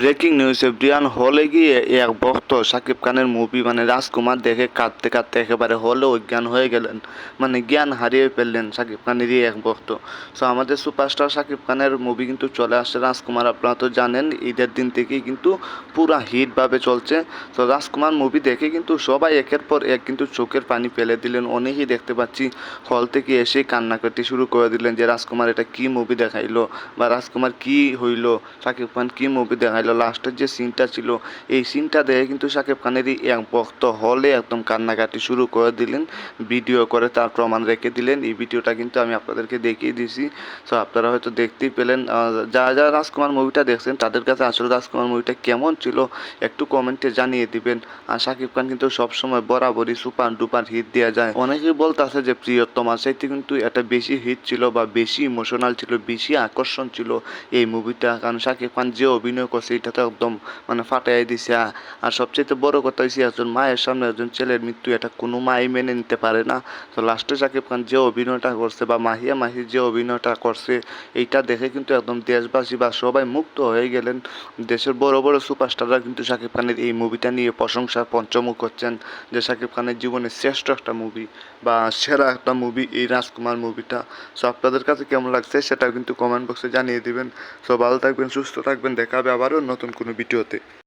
Breaking নিউজে Brian হলে গিয়ে এক ভক্ত শাকিব খানের মুভি মানে রাজকুমার দেখে কাঁদতে কাঁদতে একেবারে হলে অজ্ঞান হয়ে গেলেন। মানে জ্ঞান হারিয়ে ফেললেন শাকিব খানেরই এক ভক্ত। সো আমাদের সুপারস্টার শাকিব খানের মুভি কিন্তু চলে আসছে রাজকুমার। আপনারা তো জানেন, ঈদের দিন থেকেই কিন্তু পুরা হিটভাবে চলছে। তো রাজকুমার মুভি দেখে কিন্তু সবাই একের পর এক কিন্তু চোখের পানি ফেলে দিলেন। অনেকেই দেখতে পাচ্ছি হল থেকে এসেই কান্নাকাটি শুরু করে দিলেন যে, রাজকুমার, এটা কি মুভি দেখাইলো? বা রাজকুমার কি হইল? শাকিব খান কি মুভি দেখাইলো? লাস্টের যে সিনটা ছিল, এই সিনটা দেখে কিন্তু শাকিব খানেরই এক ভক্ত হলে একদম কান্নাকাটি শুরু করে দিলেন, ভিডিও করে তার প্রমাণ রেখে দিলেন। এই ভিডিওটা কিন্তু আমি আপনাদেরকে দেখিয়ে দিয়েছি। তো আপনারা হয়তো দেখতেই পেলেন যারা যারা রাজকুমার মুভিটা দেখছেন, তাদের কাছে আসলে রাজকুমার মুভিটা কেমন ছিল, একটু কমেন্টে জানিয়ে দিবেন। আর শাকিব খান কিন্তু সবসময় বরাবরই সুপার ডুপার হিট দেওয়া যায়। অনেকেই বলতেছে যে প্রিয়তমা সেটি কিন্তু এটা বেশি হিট ছিল বা বেশি ইমোশনাল ছিল, বেশি আকর্ষণ ছিল এই মুভিটা। কারণ শাকিব খান যে অভিনয় করছে এটা তো একদম মানে ফাটাই দিছে। আর সবচেয়ে বড় কথা হচ্ছে একজন মায়ের সামনে একজন ছেলের মৃত্যু, এটা কোনো মাই মেনে নিতে পারে না। তো লাস্টে শাকিব খান যে অভিনয়টা করছে বা মাহিয়া মাহি যে অভিনয়টা করছে, এইটা দেখে কিন্তু একদম দেশবাসী বা সবাই মুক্ত হয়ে গেলেন। দেশের বড় বড় সুপারস্টাররা কিন্তু শাকিব খানের এই মুভিটা নিয়ে প্রশংসা পঞ্চমুখ হচ্ছেন, যে শাকিব খানের জীবনের শ্রেষ্ঠ একটা মুভি বা সেরা একটা মুভি এই রাজকুমার মুভিটা। সো আপনাদের কাছে কেমন লাগছে সেটাও কিন্তু কমেন্ট বক্সে জানিয়ে দিবেন। সো ভালো থাকবেন, সুস্থ থাকবেন, দেখাবে আবারও নতুন কোনো ভিডিওতে।